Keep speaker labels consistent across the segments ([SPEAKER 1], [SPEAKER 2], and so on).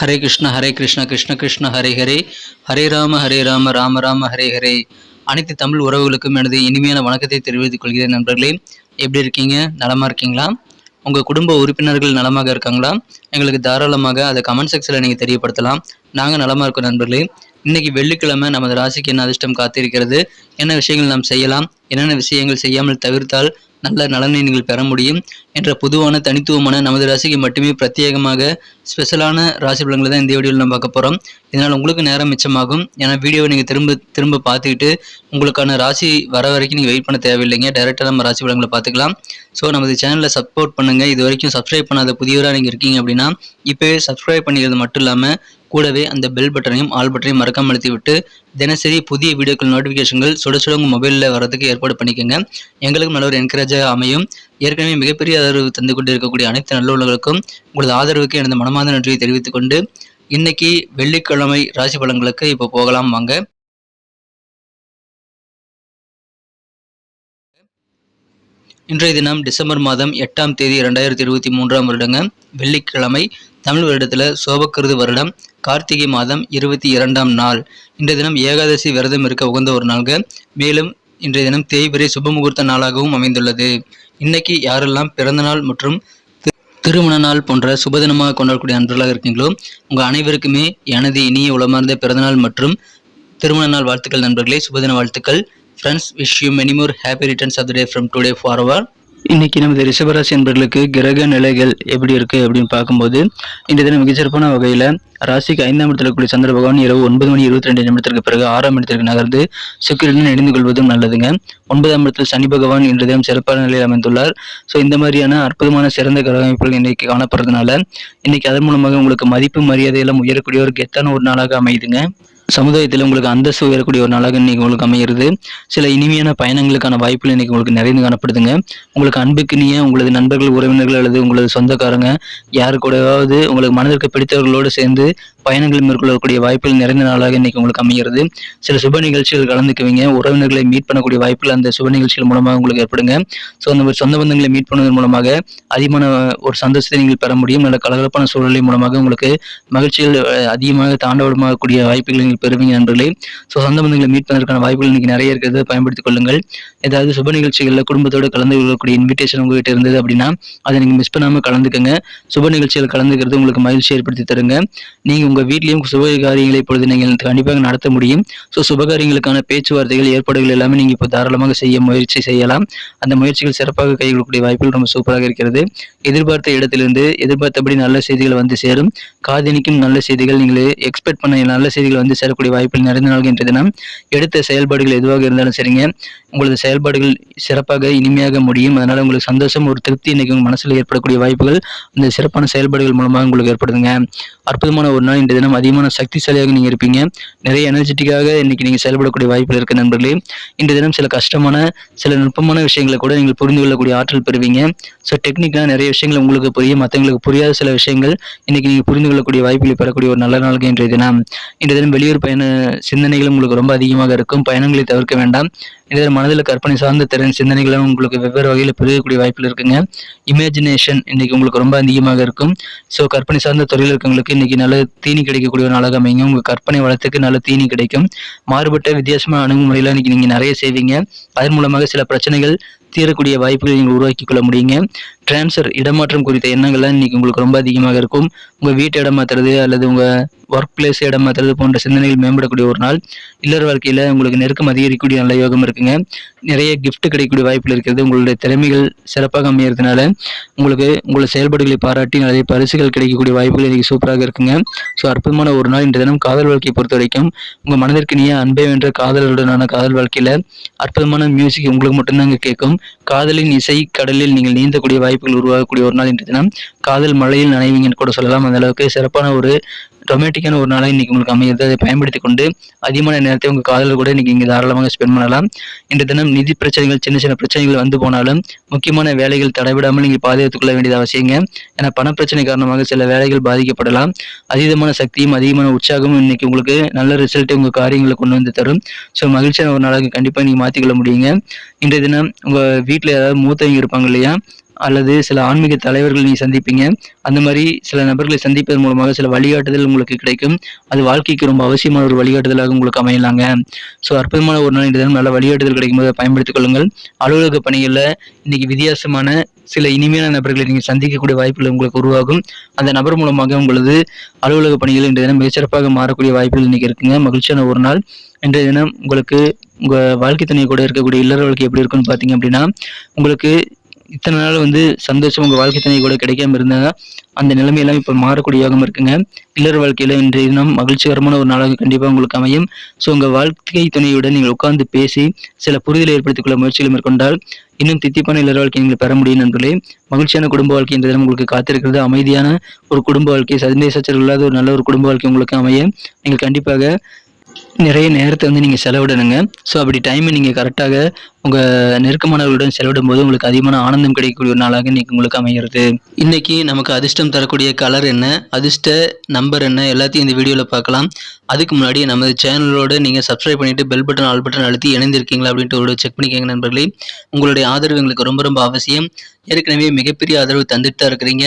[SPEAKER 1] ஹரே கிருஷ்ண ஹரே கிருஷ்ண கிருஷ்ண கிருஷ்ண ஹரே ஹரே. ஹரே ராம ஹரே ராம ராம ராம ஹரே ஹரே. அனைத்து தமிழ் உறவுகளுக்கும் எனது இனிமையான வணக்கத்தை தெரிவித்துக் கொள்கிறேன் நண்பர்களே. எப்படி இருக்கீங்க? நலமா இருக்கீங்களா? உங்கள் குடும்ப உறுப்பினர்கள் நலமாக இருக்காங்களா? எங்களுக்கு தாராளமாக அதை கமெண்ட் செக்ஷனில் நீங்கள் தெரியப்படுத்தலாம். நாங்கள் நலமாக இருக்கோம் நண்பர்களே. இன்னைக்கு வெள்ளிக்கிழமை நமது ராசிக்கு என்ன அதிர்ஷ்டம் காத்திருக்கிறது? என்ன விஷயங்கள் நாம் செய்யலாம்? என்னென்ன விஷயங்கள் செய்யாமல் தவிர்த்தால் நல்ல நலனை நீங்கள் பெற முடியும் என்ற பொதுவான தனித்துவமான நமது ராசிக்கு மட்டுமே பிரத்யேகமாக ஸ்பெஷலான ராசி பலன்களை தான் இந்த வீடியோவில் நம்ம பார்க்க போகிறோம் இதனால் உங்களுக்கு நேரம் மிச்சமாகும். ஏன்னா வீடியோவை நீங்கள் திரும்ப திரும்ப பார்த்துக்கிட்டு உங்களுக்கான ராசி வர வரைக்கும் நீங்கள் வெயிட் பண்ண தேவையில்லைங்க. டைரெக்டாக நம்ம ராசி பலன்களை பார்த்துக்கலாம். ஸோ நமது சேனலை சப்போர்ட் பண்ணுங்கள் இது வரைக்கும் சப்ஸ்கிரைப் பண்ணாத புதியவராக நீங்கள் இருக்கீங்க அப்படின்னா இப்போவே சப்ஸ்கிரைப் பண்ணிக்கிறது மட்டும் இல்லாமல் கூடவே அந்த பெல் பட்டனையும் ஆல் பட்டனையும் மறக்காம அழுத்திவிட்டு தினசரி புதிய வீடியோக்கள் நோட்டிஃபிகேஷன்கள் சுட சுட உங்கள் மொபைலில் வரதுக்கு ஏற்பாடு பண்ணிக்கோங்க. எங்களுக்கும் நல்ல ஒரு என்கரேஜாக அமையும். ஏற்கனவே மிகப்பெரிய ஆதரவு தந்து கொண்டு இருக்கக்கூடிய அனைத்து நல்லுள்ளவர்களுக்கும் உங்களது ஆதரவுக்கு எனது மனமார்ந்த நன்றியை தெரிவித்துக் கொண்டு இன்னைக்கு வெள்ளிக்கிழமை ராசி பலன்களுக்கு இப்போ போகலாம் வாங்க. இன்றைய தினம் டிசம்பர் மாதம் எட்டாம் தேதி இரண்டாயிரத்தி இருபத்தி மூன்றாம் வருடங்க. வெள்ளிக்கிழமை தமிழ் வருடத்தில் சோபக்கிருது வருடம். கார்த்திகை மாதம் இருபத்தி இரண்டாம் நாள். இன்றைய தினம் ஏகாதசி விரதம் இருக்க உகந்த ஒரு நாள்க. மேலும் இன்றைய தினம் தேய்பிரை சுபமுகூர்த்த நாளாகவும் அமைந்துள்ளது. இன்னைக்கு யாரெல்லாம் பிறந்தநாள் மற்றும் திருமண நாள் போன்ற சுபதினமாக கொண்டாடக்கூடிய நண்பர்களாக இருக்கீங்களோ உங்கள் அனைவருக்குமே எனது இனிய உளமார்ந்த பிறந்தநாள் மற்றும் திருமண நாள் வாழ்த்துக்கள் நண்பர்களே. சுபதின வாழ்த்துக்கள். Friends wish you many more happy returns of the day from today for our இன்னைக்கு நமது ரிஷபராசி என்பர்களுக்கு கிரக நிலைகள் எப்படி இருக்கு அப்படின்னு பார்க்கும்போது இந்த தினம் மிகச்சிறப்பான வகையில் ராசிக்கு ஐந்தாம் இடத்துல கூடிய சந்திர பகவான் இரவு ஒன்பது மணி இருபத்தி ரெண்டு நிமிடத்திற்கு பிறகு ஆறாம் இடத்திற்கு நகர்ந்து சுக்கிரனுடன் இணைந்து கொள்வதும் நல்லதுங்க. ஒன்பதாம் இடத்தில் சனி பகவான் இன்று தினம் சிறப்பான நிலையில் அமைந்துள்ளார். ஸோ இந்த மாதிரியான அற்புதமான சிறந்த கிரக அமைப்புகள் இன்னைக்கு காணப்படுறதுனால இன்னைக்கு அதன் மூலமாக உங்களுக்கு மதிப்பு மரியாதையெல்லாம் உயரக்கூடிய ஒரு கெத்தான ஒரு நாளாக அமையுதுங்க. சமுதாயத்தில் உங்களுக்கு அந்தஸ்து உயரக்கூடிய ஒரு நாளாக இன்னைக்கு உங்களுக்கு அமைகிறது சில இனிமையான பயணங்களுக்கான வாய்ப்புகள் இன்னைக்கு உங்களுக்கு நிறைந்து காணப்படுதுங்க. உங்களுக்கு அன்புக்கினிய உங்களது நண்பர்கள் உறவினர்கள் அல்லது உங்களது சொந்தக்காரங்க யாரு கூடவாவது உங்களுக்கு மனதிற்கு பிடித்தவர்களோடு சேர்ந்து பயணங்கள் மேற்கொள்ளக்கூடிய வாய்ப்புகள் நிறைந்த நாளாக இன்னைக்கு உங்களுக்கு அமைகிறது சில சுப நிகழ்ச்சிகள் கலந்துக்குவீங்க. உறவினர்களை மீட் பண்ணக்கூடிய வாய்ப்புகள் அந்த சுப நிகழ்ச்சிகள் மூலமாக உங்களுக்கு ஏற்படுங்க. ஸோ அந்த மாதிரி சொந்த பந்தங்களை மீட் பண்ணுவதன் மூலமாக அதிகமான ஒரு சந்தோஷத்தை நீங்கள் பெற முடியும். நல்ல கலகலப்பான சூழ்நிலை மூலமாக உங்களுக்கு மகிழ்ச்சிகள் அதிகமாக தாண்டவடமாகக்கூடிய வாய்ப்புகளை நீங்கள் பெறுவீங்க நண்பர்களே ஸோ சொந்த பந்தங்களை மீட் பண்ணுவதற்கான வாய்ப்புகள் இன்னைக்கு நிறைய இருக்கிறது பயன்படுத்திக் கொள்ளுங்கள். ஏதாவது சுப நிகழ்ச்சிகளில் குடும்பத்தோடு கலந்து கொள்ளக்கூடிய இன்விடேஷன் உங்ககிட்ட இருந்தது அப்படின்னா அதை நீங்கள் மிஸ் பண்ணாமல் கலந்துக்கங்க. சுப நிகழ்ச்சிகள் கலந்துக்கிறது உங்களுக்கு மகிழ்ச்சி ஏற்படுத்தி தருங்க. நீங்கள் உங்கள் வீட்லேயும் சுப காரியங்களை இப்பொழுது நீங்கள் கண்டிப்பாக நடத்த முடியும். ஸோ சுபகாரியங்களுக்கான பேச்சுவார்த்தைகள் ஏற்பாடுகள் எல்லாமே நீங்கள் இப்போ தாராளமாக செய்ய முயற்சி செய்யலாம். அந்த முயற்சிகள் சிறப்பாக கை கொடுக்கக்கூடிய வாய்ப்புகள் ரொம்ப சூப்பராக இருக்கிறது. எதிர்பார்த்த இடத்திலிருந்து எதிர்பார்த்தபடி நல்ல செய்திகள் வந்து சேரும். காதினிக்கும் நல்ல செய்திகள் நீங்கள் எக்ஸ்பெக்ட் பண்ண நல்ல செய்திகள் வந்து சேர சேரக்கூடிய வாய்ப்பில் நிறைந்த நாள்கள் இன்றைய தினம் எடுத்த செயல்பாடுகள் எதுவாக இருந்தாலும் சரிங்க. உங்களது செயல்பாடுகள் சிறப்பாக இனிமையாக முடியும். அதனால உங்களுக்கு சந்தோஷம் ஒரு திருப்தி இன்னைக்கு உங்க மனசில் ஏற்படக்கூடிய வாய்ப்புகள் அந்த சிறப்பான செயல்பாடுகள் மூலமாக உங்களுக்கு ஏற்படுதுங்க. அற்புதமான ஒரு நாள் இன்றைய தினம். அதிகமான சக்திசாலியாக நீங்க இருப்பீங்க. நிறைய எனர்ஜெட்டிக்காக இன்னைக்கு நீங்க செயல்படக்கூடிய வாய்ப்புகள் இருக்க நண்பர்களே. இன்றைய தினம் சில கஷ்டமான சில நுட்பமான விஷயங்களை கூட நீங்கள் புரிந்து கொள்ளக்கூடிய ஆற்றல் பெறுவீங்க. ஸோ டெக்னிக்காக நிறைய விஷயங்கள் உங்களுக்கு புரியும். மற்றவங்களுக்கு புரியாத சில விஷயங்கள் இன்னைக்கு நீங்க புரிந்து கொள்ளக்கூடிய வாய்ப்புகளை பெறக்கூடிய ஒரு நல்ல நாளுக்கு இன்றைய தினம். இன்றைய தினம் வெளியூர் பயண சிந்தனைகள் உங்களுக்கு ரொம்ப அதிகமாக இருக்கும். பயணங்களை தவிர்க்க வேண்டாம். இதில் மனதில் கற்பனை சார்ந்த திறன் சிந்தனைகளும் உங்களுக்கு வெவ்வேறு வகையில் பெருகக்கூடிய வாய்ப்பில் இருக்குங்க. இமேஜினேஷன் இன்னைக்கு உங்களுக்கு ரொம்ப அதிகமாக இருக்கும். ஸோ கற்பனை சார்ந்த தொழில் இருக்கவங்களுக்கு இன்னைக்கு நல்ல தீனி கிடைக்கக்கூடிய ஒரு நாளாக அமைங்க உங்கள் கற்பனை வளத்துக்கு நல்ல தீனி கிடைக்கும். மாறுபட்ட வித்தியாசமான அணுகுமுறையில் இன்னைக்கு நீங்கள் நிறைய செய்வீங்க. அதன் மூலமாக சில பிரச்சனைகள் தீரக்கூடிய வாய்ப்புகளை நீங்கள் உருவாக்கி கொள்ள முடியுங்க. டிரான்ஸ்ஃபர் இடமாற்றம் குறித்த எண்ணங்கள்லாம் இன்னைக்கு உங்களுக்கு ரொம்ப அதிகமாக இருக்கும். உங்கள் வீட்டை இடம் மாத்துறது அல்லது உங்கள் ஒர்க் பிளேஸ் இடம் போன்ற சிந்தனைகள் மேம்படக்கூடிய ஒரு நாள். இல்லற வாழ்க்கையில் உங்களுக்கு நெருக்கம் அதிகரிக்கக்கூடிய நல்ல யோகம் இருக்குங்க. நிறைய கிஃப்ட் கிடைக்கக்கூடிய வாய்ப்புகள் இருக்கிறது. உங்களுடைய திறமைகள் சிறப்பாக அமையறதுனால உங்களுக்கு உங்களை செயல்பாடுகளை பாராட்டி நிறைய பரிசுகள் கிடைக்கக்கூடிய வாய்ப்புகள் இன்றைக்கி சூப்பராக இருக்குங்க. ஸோ அற்புதமான ஒரு நாள். இன்றைய தினம் காதல் வாழ்க்கையை பொறுத்த வரைக்கும் உங்கள் மனதிற்கு நீ அன்பை வென்ற காதலுடனான காதல் வாழ்க்கையில் அற்புதமான மியூசிக் உங்களுக்கு மட்டும்தாங்க கேட்கும். காதலின் இசை கடலில் நீங்கள் நீந்தக்கூடிய வாய்ப்புகள் உருவாகக்கூடிய ஒரு நாள் இன்றைய தினம். காதல் மழையில் நனைவீங்கன்னு கூட சொல்லலாம். அந்த அளவுக்கு சிறப்பான ஒரு ரொமான்டிக்கான ஒரு நாளாக இன்னைக்கு உங்களுக்கு அமைகிறது. அதை பயன்படுத்தி கொண்டு அதிகமான நேரத்தை உங்கள் காதல் கூட இன்னைக்கு இங்கே தாராளமாக ஸ்பெண்ட் பண்ணலாம். இன்றைய தினம் நிதி பிரச்சனைகள் சின்ன சின்ன பிரச்சனைகள் வந்து போனாலும் முக்கியமான வேலைகள் தடைவிடாமல் நீங்கள் பாதுகாத்துக்கொள்ள வேண்டியது அவசியங்க. ஏன்னா பணப்பிரச்சனை காரணமாக சில வேலைகள் பாதிக்கப்படலாம். அதீதமான சக்தியும் அதிகமான உற்சாகமும் இன்னைக்கு உங்களுக்கு நல்ல ரிசல்ட்டை உங்கள் காரியங்களை கொண்டு வந்து தரும். ஸோ மகிழ்ச்சியான ஒரு நாளாக கண்டிப்பாக நீங்கள் மாற்றிக்கொள்ள முடியுங்க. இன்றைய தினம் உங்கள் வீட்டில் ஏதாவது மூத்தவங்க இருப்பாங்க இல்லையா? அல்லது சில ஆன்மீக தலைவர்கள் நீங்கள் சந்திப்பீங்க. அந்த மாதிரி சில நபர்களை சந்திப்பதன் மூலமாக சில வழிகாட்டுதல் உங்களுக்கு கிடைக்கும். அது வாழ்க்கைக்கு ரொம்ப அவசியமான ஒரு வழிகாட்டுதலாக உங்களுக்கு அமையலாங்க. ஸோ அற்புதமான ஒரு நாள் இந்த தினம். நல்ல வழிகாட்டுதல் கிடைக்கும் போது பயன்படுத்திக் கொள்ளுங்கள். அலுவலக பணிகளில் இன்னைக்கு வித்தியாசமான சில இனிமையான நபர்களை நீங்கள் சந்திக்கக்கூடிய வாய்ப்புகள் உங்களுக்கு உருவாகும். அந்த நபர் மூலமாக உங்களது அலுவலக பணிகள் இன்றைய தினம் மிகச்சிறப்பாக மாறக்கூடிய வாய்ப்புகள் இன்னைக்கு இருக்குங்க. மகிழ்ச்சியான ஒரு நாள். இன்றைய தினம் உங்களுக்கு உங்கள் வாழ்க்கை துணை கூட இருக்கக்கூடிய இல்லற வாழ்க்கை எப்படி இருக்குன்னு பார்த்தீங்க அப்படின்னா உங்களுக்கு இத்தனை நாள் வந்து சந்தோஷம் உங்கள் வாழ்க்கை துணை கூட கிடைக்காம இருந்தாங்க. அந்த நிலைமையெல்லாம் இப்போ மாறக்கூடிய யோகம் இருக்குங்க. இல்லற வாழ்க்கையில் இன்றைய தினம் மகிழ்ச்சிகரமான ஒரு நாளாக கண்டிப்பாக உங்களுக்கு அமையும். ஸோ உங்கள் வாழ்க்கை துணையுடன் நீங்கள் உட்கார்ந்து பேசி சில புரிதலை ஏற்படுத்திக் கொள்ள முயற்சிகளை மேற்கொண்டால் இன்னும் தித்திப்பான இல்லற வாழ்க்கை நீங்கள் பெற முடியும் நண்பர்களே. மகிழ்ச்சியான குடும்ப வாழ்க்கை என்ற தினம் உங்களுக்கு காத்திருக்கிறது. அமைதியான ஒரு குடும்ப வாழ்க்கை சந்தேசச்சல் இல்லாத ஒரு நல்ல ஒரு குடும்ப வாழ்க்கை உங்களுக்கு அமைய. நீங்கள் கண்டிப்பாக நிறைய நேரத்தை வந்து நீங்கள் செலவிடணுங்க. ஸோ அப்படி டைமை நீங்கள் கரெக்டாக உங்கள் நெருக்கமானவர்களுடன் செலவிடும் போது உங்களுக்கு அதிகமான ஆனந்தம் கிடைக்கக்கூடிய ஒரு நாளாக இன்றைக்கி உங்களுக்கு அமைகிறது. இன்றைக்கி நமக்கு அதிர்ஷ்டம் தரக்கூடிய கலர் என்ன அதிர்ஷ்ட நம்பர் என்ன எல்லாத்தையும் இந்த வீடியோவில் பார்க்கலாம். அதுக்கு முன்னாடி நமது சேனலோடு நீங்கள் சப்ஸ்கிரைப் பண்ணிவிட்டு பெல் பட்டன் ஆல் பட்டன் அழுத்தி இணைந்திருக்கீங்களா அப்படின்ட்டு ஒரு செக் பண்ணிக்கோங்க நண்பர்களே. உங்களுடைய ஆதரவு எங்களுக்கு ரொம்ப ரொம்ப அவசியம். ஏற்கனவே மிகப்பெரிய ஆதரவு தந்துட்டு தான் இருக்கிறீங்க.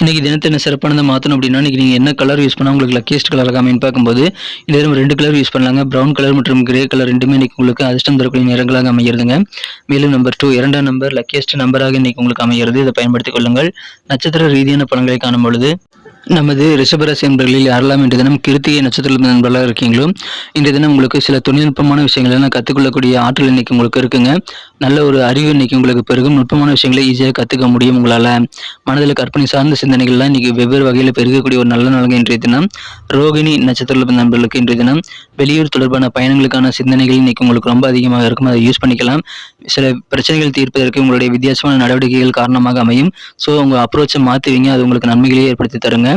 [SPEAKER 1] இன்னைக்கு தினத்தை என்ன சிறப்பானதை மாற்றணும் அப்படின்னா இன்னைக்கு நீங்கள் என்ன கலர் யூஸ் பண்ணால் உங்களுக்கு லக்கியஸ்ட் கலர் அமைன்னு பார்க்கும்போது இந்த நேரம் ரெண்டு கலர் யூஸ் பண்ணலாங்க. ப்ரௌன் கலர் மற்றும் கிரே கலர் ரெண்டுமே இன்னைக்கு உங்களுக்கு அதிர்ஷ்டம் தரக்கூடிய நிறங்களாக அமைகிறதுங்க. மேலும் நம்பர் டூ இரண்டாம் நம்பர் லக்கியஸ்ட் நம்பராக இன்றைக்கி உங்களுக்கு அமைகிறது. இதை பயன்படுத்திக் கொள்ளுங்கள். நட்சத்திர ரீதியான பலன்களை காணும் பொழுது நமது ரிஷபராசி நண்பர்களில் யாரெல்லாம் இன்று தினம் கிருத்திகை நட்சத்திர நண்பர்களாக இருக்கீங்களோ இன்றைய தினம் உங்களுக்கு சில தொழில்நுட்பமான விஷயங்களெல்லாம் கற்றுக்கொள்ளக்கூடிய ஆற்றல் இன்னைக்கு உங்களுக்கு இருக்குங்க. நல்ல ஒரு அறிவு இன்னைக்கு உங்களுக்கு பெருகும். நுட்பமான விஷயங்களை ஈஸியாக கற்றுக்க முடியும் உங்களால். மனதில் கற்பனை சார்ந்த சிந்தனைகள்லாம் இன்றைக்கி வெவ்வேறு வகையில் பெருகக்கூடிய ஒரு நல்ல நாளுங்க இன்றைய தினம். ரோகிணி நட்சத்திர நண்பர்களுக்கு இன்றைய தினம் வெளியூர் தொடர்பான பயணங்களுக்கான சிந்தனைகள் இன்னைக்கு உங்களுக்கு ரொம்ப அதிகமாக இருக்கும். அதை யூஸ் பண்ணிக்கலாம். சில பிரச்சனைகள் தீர்ப்பதற்கு உங்களுடைய வித்தியாசமான நடவடிக்கைகள் காரணமாக அமையும். ஸோ உங்கள் அப்ரோச்சை மாற்றுவீங்க அது உங்களுக்கு நன்மைகளையே ஏற்படுத்தி தருங்க.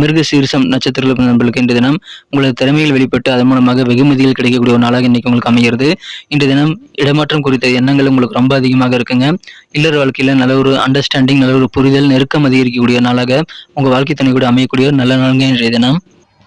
[SPEAKER 1] மிருக சீர்சம் நட்சத்திர நண்பர்களுக்கு இன்று தினம் உங்களது திறமையில் வெளிப்பட்டு அதன் மூலமாக வெகுமதிகள் கிடைக்கக்கூடிய ஒரு நாளாக இன்னைக்கு உங்களுக்கு அமைகிறது. இன்று தினம் இடமாற்றம் குறித்த எண்ணங்கள் உங்களுக்கு ரொம்ப அதிகமாக இருக்குங்க. இல்லற வாழ்க்கையில் நல்ல ஒரு அண்டர்ஸ்டாண்டிங் நல்ல ஒரு புரிதல் நெருக்கம் அதிகரிக்கக்கூடிய நாளாக உங்கள் வாழ்க்கை துணை கூட அமையக்கூடிய ஒரு நல்ல நாளுங்க இன்றைய தினம்.